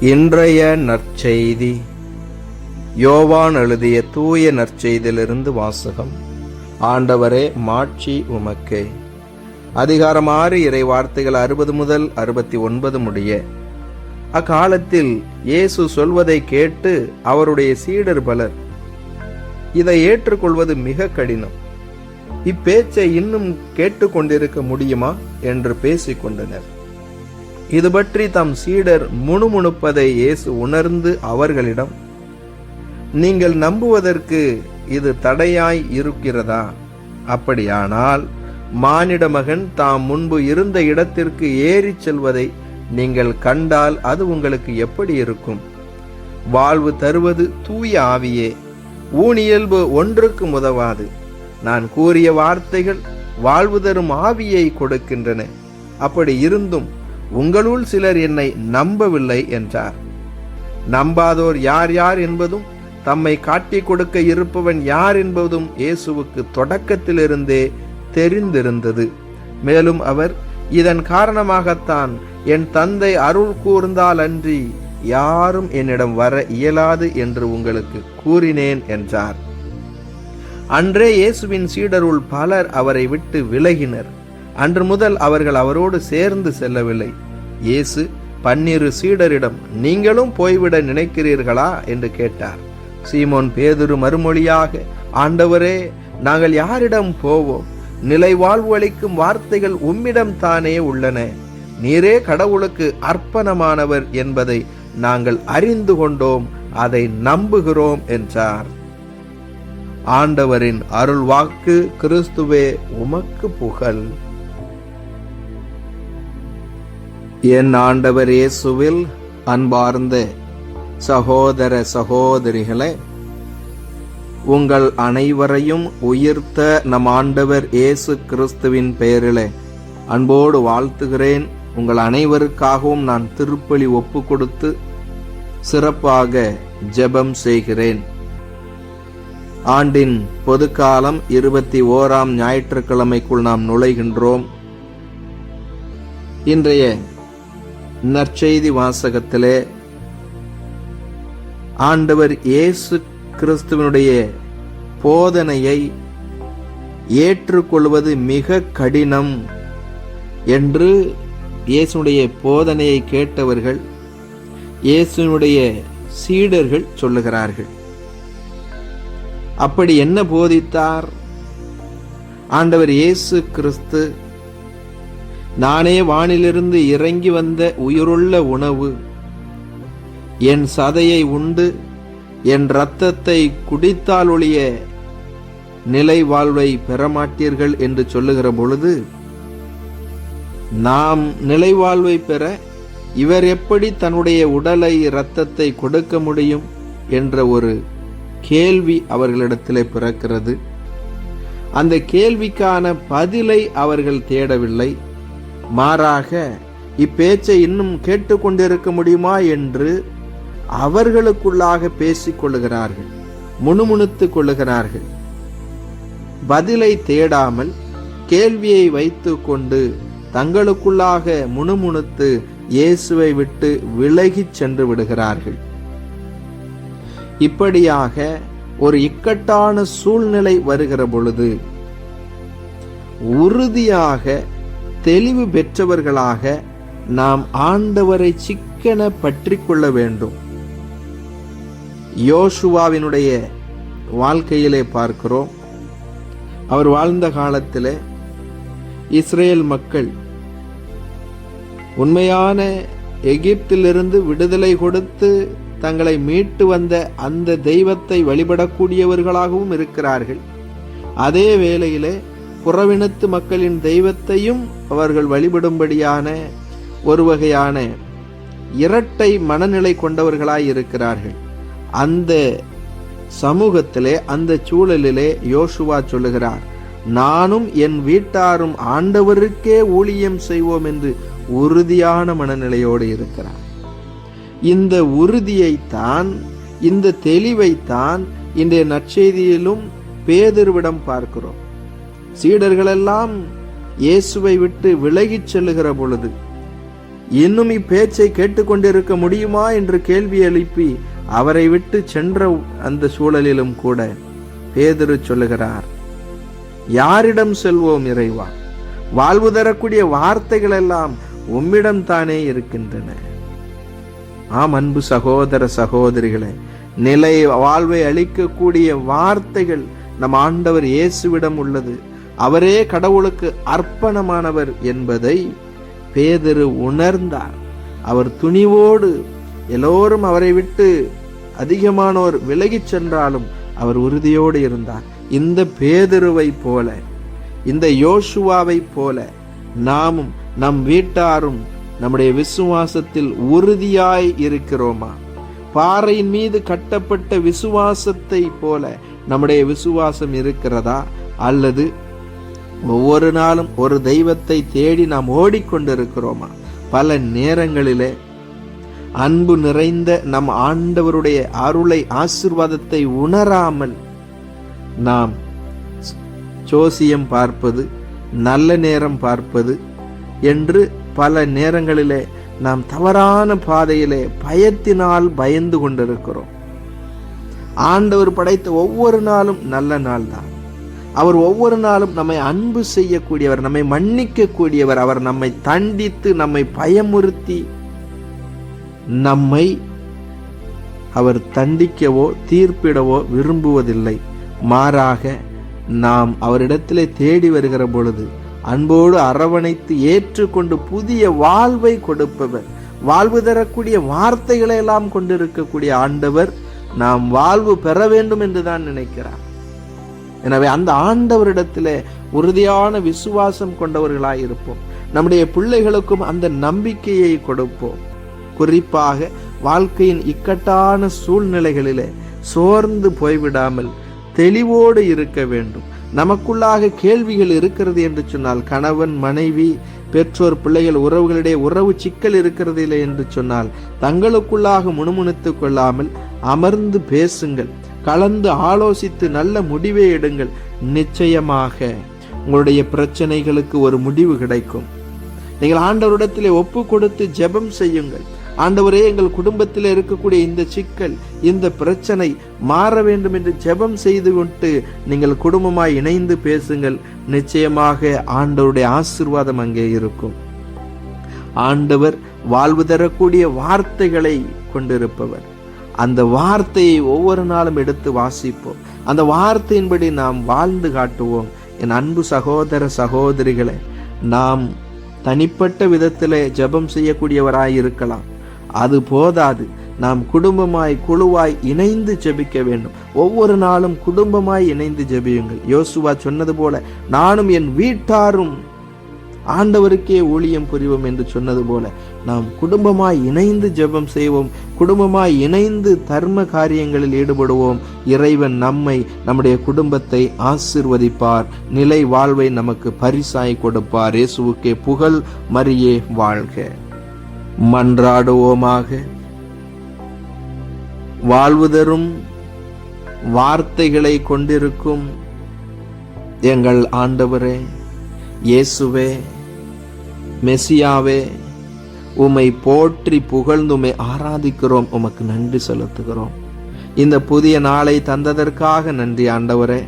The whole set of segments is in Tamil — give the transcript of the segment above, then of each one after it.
இன்றைய நற்செய்தி. யோவான் எழுதிய தூய நற்செய்தியிலிருந்து வாசகம். ஆண்டவரே மாட்சி உமக்கே. அதிகாரம் ஆறு இறை வார்த்தைகள் அறுபது முதல் அறுபத்தி ஒன்பது முடிய. அக்காலத்தில் இயேசு சொல்வதை கேட்டு அவருடைய சீடர் பலர் இதை ஏற்றுக்கொள்வது மிக கடினம். இப்பேச்சை இன்னும் கேட்டுக்கொண்டிருக்க முடியுமா? என்று பேசிக்கொண்டனர். இது பற்றி தம் சீடர் முணுமுணுப்பதை இயேசு உணர்ந்து அவர்களிடம் நீங்கள் நம்புவதற்கு இது தடையாய் இருக்கிறதா? அப்படியானால் மானிட மகன் தாம் முன்பு இருந்த இடத்திற்கு ஏறிச் செல்வதை நீங்கள் கண்டால் அது உங்களுக்கு எப்படி இருக்கும்? வாழ்வு தருவது தூய ஆவியே ஊனியல்பு ஒன்றுக்கு உதவாது நான் கூறிய வார்த்தைகள் வாழ்வு தரும் ஆவியை கொடுக்கின்றன. அப்படி இருந்தும் உங்களுள் சிலர் என்னை நம்பவில்லை என்றார். நம்பாதோர் யார் யார் என்பதும் தம்மை காட்டிக் கொடுக்க இருப்பவன் யார் என்பதும் இயேசுவுக்கு தொடக்கத்திலிருந்தே தெரிந்திருந்தது. மேலும் அவர் இதன் காரணமாகத்தான் என் தந்தை அருள் கூர்ந்தால் அன்றி யாரும் என்னிடம் வர இயலாது என்று உங்களுக்கு கூறினேன் என்றார். அன்றே இயேசுவின் சீடருள் பலர் அவரை விட்டு விலகினர். அன்று முதல் அவர்கள் அவரோடு சேர்ந்து செல்லவில்லை. இயேசு பன்னிரு சீடரிடம் நீங்களும் போய்விட நினைக்கிறீர்களா? என்று கேட்டார். சீமோன் பேதுரு மறுமொழியாக ஆண்டவரே நாங்கள் யாரிடம் போவோம்? நிலை வாழ்வு அளிக்கும் வார்த்தைகள் உம்மிடம் தானே உள்ளன. நீரே கடவுளுக்கு அர்ப்பணமானவர் என்பதை நாங்கள் அறிந்து கொண்டோம் அதை நம்புகிறோம் என்றார். ஆண்டவரின் அருள் வாக்கு கிறிஸ்துவே உமக்கு புகழ். என் ஆண்டவர் இயேசுவில் அன்பார்ந்த சகோதர சகோதரிகளே உங்கள் அனைவரையும் உயிர்த்த நம் ஆண்டவர் இயேசு கிறிஸ்துவின் பெயரிலே அன்போடு வாழ்த்துகிறேன். உங்கள் அனைவருக்காகவும் நான் திருப்பலி ஒப்பு கொடுத்து சிறப்பாக ஜெபம் செய்கிறேன். ஆண்டின் பொதுக்காலம் இருபத்தி ஓராம் ஞாயிற்றுக்கிழமைக்குள் நாம் நுழைகின்றோம். இன்றைய நற்செய்தி வாசகத்திலே ஆண்டவர் இயேசு கிறிஸ்துவனுடைய போதனையை ஏற்றுக்கொள்வது மிக கடினம் என்று இயேசுனுடைய போதனையை கேட்டவர்கள் இயேசுனுடைய சீடர்கள் சொல்லுகிறார்கள். அப்படி என்ன போதித்தார்? ஆண்டவர் இயேசு கிறிஸ்து நானே வானிலிருந்து இறங்கி வந்த உயிருள்ள உணவு. என் சதையை உண்டு என் இரத்தத்தை குடித்தால் ஒழிய நிலை வாழ்வை பெறமாட்டீர்கள் என்று சொல்லுகிற பொழுது நாம் நிலை வாழ்வை பெற இவர் எப்படி தன்னுடைய உடலை இரத்தத்தை கொடுக்க முடியும் என்ற ஒரு கேள்வி அவர்களிடத்திலே பிறக்கிறது. அந்த கேள்விக்கான பதிலை அவர்கள் தேடவில்லை. மாறாக இப்பேச்சை இன்னும் கேட்டுக்கொண்டிருக்க முடியுமா என்று அவர்களுக்குள்ளாக பேசிக் கொள்ளுகிறார்கள் முணுமுணுத்துக் கொள்ளுகிறார்கள். பதிலை தேடாமல் கேள்வியை வைத்து கொண்டு தங்களுக்குள்ளாக முணுமுணுத்து இயேசுவை விட்டு விலகிச் சென்று விடுகிறார்கள். இப்படியாக ஒரு இக்கட்டான சூழ்நிலை வருகிற பொழுது உறுதியாக தெளிவு பெற்றவர்களாக நாம் ஆண்டவரை சிக்கன பற்றி கொள்ள வேண்டும். யோசுவாவினுடைய வாழ்க்கையிலே பார்க்கிறோம். அவர் வாழ்ந்த காலத்தில் இஸ்ரேல் மக்கள் உண்மையான எகிப்திலிருந்து விடுதலை கொடுத்து தங்களை மீட்டு வந்த அந்த தெய்வத்தை வழிபடக்கூடியவர்களாகவும் இருக்கிறார்கள். அதே வேளையிலே புறவினத்து மக்களின் தெய்வத்தையும் அவர்கள் வழிபடும்படியான ஒரு வகையான இரட்டை மனநிலை கொண்டவர்களாய் இருக்கிறார்கள் அந்த சமூகத்திலே அந்த சூழலிலே யோசுவா சொல்லுகிறார் நானும் என் வீட்டாரும் ஆண்டவருக்கே ஊழியம் செய்வோம் என்று உறுதியான மனநிலையோடு இருக்கிறார். இந்த உறுதியைத்தான் இந்த தெளிவைத்தான் இன்றைய நற்செய்தியிலும் பேதர்விடம் பார்க்கிறோம். சீடர்களெல்லாம் இயேசுவை விட்டு விலகிச் செல்லுகிற பொழுது இன்னும் இப்பேச்சை கேட்டுக்கொண்டிருக்க முடியுமா என்று கேள்வி எழுப்பி அவரை விட்டு சென்ற அந்த சூழலிலும் கூட பேதுரு சொல்லுகிறார் யாரிடம் செல்வோம் இறைவா? வாழ்வு தரக்கூடிய வார்த்தைகள் எல்லாம் உம்மிடம் தானே இருக்கின்றன. ஆம் அன்பு சகோதர சகோதரிகளே நிலை வாழ்வை அளிக்கக்கூடிய வார்த்தைகள் நம் ஆண்டவர் இயேசுவிடம் உள்ளது. அவரே கடவுளுக்கு அர்ப்பணமானவர் என்பதை பேதரு உணர்ந்தார். அவர் துணிவோடு எல்லோரும் அவரை விட்டு அதிகமானோர் விலகிச் சென்றாலும் அவர் உறுதியோடு இருந்தார். இந்த பேதருவை போல இந்த யோசுவாவை போல நாமும் நம் வீட்டாரும் நம்முடைய விசுவாசத்தில் உறுதியாய் இருக்கிறோமா? பாறையின் மீது கட்டப்பட்ட விசுவாசத்தை போல நம்முடைய விசுவாசம் இருக்கிறதா? அல்லது ஒவ்வொரு நாளும் ஒரு தெய்வத்தை தேடி நாம் ஓடிக்கொண்டிருக்கிறோமா? பல நேரங்களிலே அன்பு நிறைந்த நம் ஆண்டவருடைய அருளை ஆசிர்வாதத்தை உணராமல் நாம் ஜோசியம் பார்ப்பது நல்ல நேரம் பார்ப்பது என்று பல நேரங்களிலே நாம் தவறான பாதையிலே பயத்தினால் பயந்து கொண்டிருக்கிறோம். ஆண்டவர் படைத்த ஒவ்வொரு நாளும் நல்ல நாள் தான் அவர் ஒவ்வொரு நாளும் நம்மை அன்பு செய்யக்கூடியவர் நம்மை மன்னிக்கக்கூடியவர். அவர் நம்மை தண்டித்து நம்மை பயமுறுத்தி நம்மை அவர் தண்டிக்கவோ தீர்ப்பிடவோ விரும்புவதில்லை. மாறாக நாம் அவரிடத்திலே தேடி வருகிற பொழுது அன்போடு அரவணைத்து ஏற்றுக்கொண்டு புதிய வாழ்வை கொடுப்பவர் வாழ்வு தரக்கூடிய வார்த்தைகளை எல்லாம் கொண்டிருக்கக்கூடிய ஆண்டவர் நாம் வாழ்வு பெற வேண்டும் என்று தான் நினைக்கிறார். எனவே அந்த ஆண்டவரிடத்தில் உறுதியான விசுவாசம் கொண்டவர்களாய் இருப்போம். நம்முடைய பிள்ளைகளுக்கும் அந்த நம்பிக்கையை கொடுப்போம். குறிப்பாக வாழ்க்கையின் இக்கட்டான சூழ்நிலைகளிலே சோர்ந்து போய்விடாமல் தெளிவோடு இருக்க வேண்டும். நமக்குள்ளாக கேள்விகள் இருக்கிறது என்று சொன்னால் கணவன் மனைவி பெற்றோர் பிள்ளைகள் உறவுகளிடையே உறவு சிக்கல் இருக்கிறது இல்லை என்று சொன்னால் தங்களுக்குள்ளாக முணுமுணுத்துக் கொள்ளாமல் அமர்ந்து பேசுங்கள். கலந்து ஆலோசித்து நல்ல முடிவை எடுங்கள். நிச்சயமாக உங்களுடைய பிரச்சனைகளுக்கு ஒரு முடிவு கிடைக்கும். நீங்கள் ஆண்டவரிடத்திலே ஒப்பு கொடுத்து ஜெபம் செய்யுங்கள். ஆண்டவரே எங்கள் குடும்பத்தில் இருக்கக்கூடிய இந்த சிக்கல் இந்த பிரச்சனை மாற வேண்டும் என்று ஜெபம் செய்து கொண்டு நீங்கள் குடும்பமாய் இணைந்து பேசுங்கள். நிச்சயமாக ஆண்டவருடைய ஆசிர்வாதம் அங்கே இருக்கும். ஆண்டவர் வாழ்வு தரக்கூடிய வார்த்தைகளை கொண்டிருப்பவர். அந்த வார்த்தையை ஒவ்வொரு நாளும் எடுத்து வாசிப்போம். அந்த வார்த்தையின்படி நாம் வாழ்ந்து காட்டுவோம். என் அன்பு சகோதர சகோதரிகளை நாம் தனிப்பட்ட விதத்தில் ஜெபம் செய்யக்கூடியவராய் இருக்கலாம். அது போதாது. நாம் குடும்பமாய் குழுவாய் இணைந்து ஜெபிக்க வேண்டும். ஒவ்வொரு நாளும் குடும்பமாய் இணைந்து ஜெபியுங்கள். யோசுவா சொன்னது போல நானும் என் வீட்டாரும் ஆண்டவருக்கே ஊழியம் புரிவோம் என்று சொன்னது போல நாம் குடும்பமாய் இணைந்து ஜெபம் செய்வோம். குடும்பமாய் இணைந்து தர்ம காரியங்களில் ஈடுபடுவோம். இறைவன் நம்மை நம்முடைய குடும்பத்தை ஆசிர்வதிப்பார். நிலை வாழ்வை நமக்கு பரிசாய் கொடுப்பார். இயேசுவுக்கே புகழ் மரியே வாழ்க. மன்றாடுவோமாக. வாழ்வு தரும் வார்த்தைகளை கொண்டிருக்கும் எங்கள் ஆண்டவரே இயேசுவே மெசியாவே உம்மை போற்றி புகழ்ந்து உம்மை ஆராதிக்கிறோம். உமக்கு நன்றி செலுத்துகிறோம். இந்த புதிய நாளை தந்ததற்காக நன்றி ஆண்டவரே.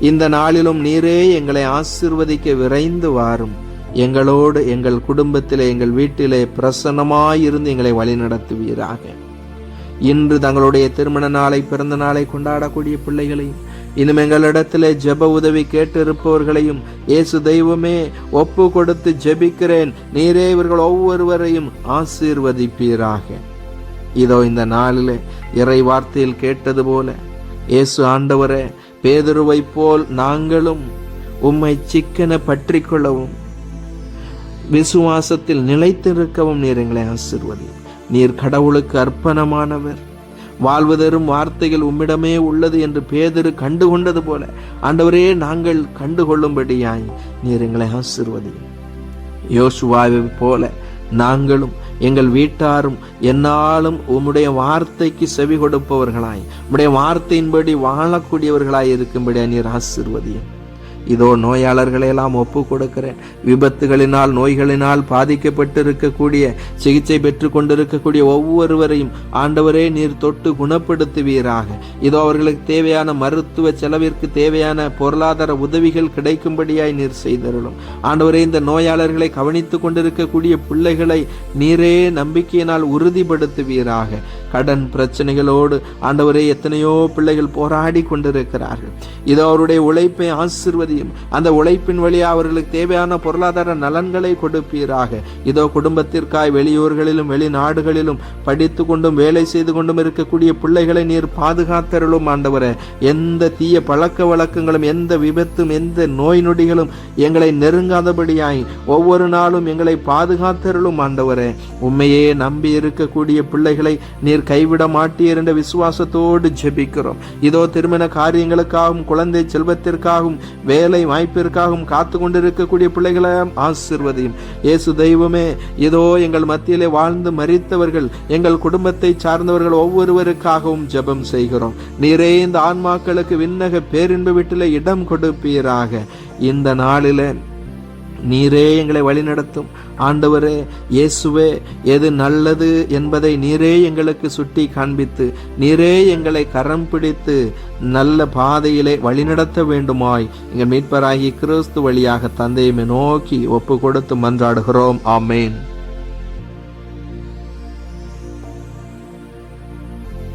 இந்த நாளிலும் நீரே எங்களை ஆசிர்வதிக்க விரைந்து வாரும். எங்களோடு எங்கள் குடும்பத்திலே எங்கள் வீட்டிலே பிரசன்னமாயிருந்து எங்களை வழிநடத்துவீராக. இன்று தங்களுடைய திருமண நாளை பிறந்த நாளை கொண்டாடக்கூடிய பிள்ளைகளையும் இன்னும் எங்களிடத்திலே ஜெப உதவி கேட்டிருப்பவர்களையும் இயேசு தெய்வமே ஒப்பு கொடுத்து ஜெபிக்கிறேன். நீரே இவர்கள் ஒவ்வொருவரையும் ஆசீர்வதிப்பீராக. இதோ இந்த நாளிலே இறை வார்த்தையில் கேட்டது போல இயேசு ஆண்டவரே பேதுருவை போல் நாங்களும் உம்மை சிக்கன பற்றி கொள்ளவும் விசுவாசத்தில் நிலைத்திருக்கவும் நீர் எங்களை ஆசிர்வதி. நீர் கடவுளுக்கு அர்ப்பணமானவர். வாழ்வு தரும் வார்த்தைகள் உம்மிடமே உள்ளது என்று பேதரு கண்டுகொண்டது போல. ஆண்டவரே நாங்கள் கண்டுகொள்ளும்படியாய் நீர் எங்களை ஆசிர்வதி யோசுவாவை போல நாங்களும் எங்கள் வீட்டாரும் என்னாலும் உம்முடைய வார்த்தைக்கு செவி கொடுப்பவர்களாய் உம்முடைய வார்த்தையின்படி வாழக்கூடியவர்களாய் இருக்கும்படியா நீர் ஆசிர்வதியும். இதோ நோயாளர்களை எல்லாம் ஒப்பு கொடுக்கிறேன் விபத்துகளினால் நோய்களினால் பாதிக்கப்பட்டு இருக்கக்கூடிய சிகிச்சை பெற்று கொண்டிருக்கக்கூடிய ஒவ்வொருவரையும் ஆண்டவரே நீர் தொட்டு குணப்படுத்துவீராக. இதோ அவர்களுக்கு தேவையான மருத்துவ செலவிற்கு தேவையான பொருளாதார உதவிகள் கிடைக்கும்படியாய் நீர் செய்தருளும். ஆண்டவரே இந்த நோயாளர்களை கவனித்துக் கொண்டிருக்கக்கூடிய பிள்ளைகளை நீரே நம்பிக்கையினால் உறுதிப்படுத்துவீராக. கடன் பிரச்சனைகளோடு ஆண்டவரே எத்தனையோ பிள்ளைகள் போராடி கொண்டிருக்கிறார்கள். இதோ அவருடைய உழைப்பை ஆசிர்வதியும் அந்த உழைப்பின் வழியாக அவர்களுக்கு தேவையான பொருளாதார நலன்களை கொடுப்பீராக. இதோ குடும்பத்திற்காய் வெளியூர்களிலும் வெளிநாடுகளிலும் படித்து கொண்டும் வேலை செய்து கொண்டும் இருக்கக்கூடிய பிள்ளைகளை நீர் பாதுகாத்தருளும் ஆண்டவரே. எந்த தீய பழக்க வழக்கங்களும் எந்த விபத்தும் எந்த நோய் நொடிகளும் எங்களை நெருங்காதபடியாய் ஒவ்வொரு நாளும் எங்களை பாதுகாத்தருளும் ஆண்டவரே. உண்மையே நம்பி இருக்கக்கூடிய பிள்ளைகளை நீர் கைவிட மாட்டீர் என்ற விசுவாசத்தோடு ஜெபிக்கிறோம். இதோ திருமண காரியங்களுக்காகவும் குழந்தை செல்வத்திற்காகவும் வேலை வாய்ப்பிற்காகவும் காத்து கொண்டிருக்கக்கூடிய பிள்ளைகளை ஆசிர்வதியும். இயேசு தெய்வமே இதோ எங்கள் மத்தியிலே வாழ்ந்து மறித்தவர்கள் எங்கள் குடும்பத்தை சார்ந்தவர்கள் ஒவ்வொருவருக்காகவும் ஜெபம் செய்கிறோம். நீரே இந்த ஆன்மாக்களுக்கு விண்ணக பேரின்ப வீட்டில் இடம் கொடுப்பீராக. இந்த நாளில நீரே எங்களை வழிநடத்தும். ஆண்டவரே இயேசுவே எது நல்லது என்பதை நீரே எங்களுக்கு சுட்டி காண்பித்து நீரே எங்களை கரம் பிடித்து நல்ல பாதையிலே வழிநடத்த வேண்டுமாய். எங்கள் மீட்பராகி கிறிஸ்து வழியாக தந்தையுமே நோக்கி ஒப்பு கொடுத்து மன்றாடுகிறோம். ஆமேன்.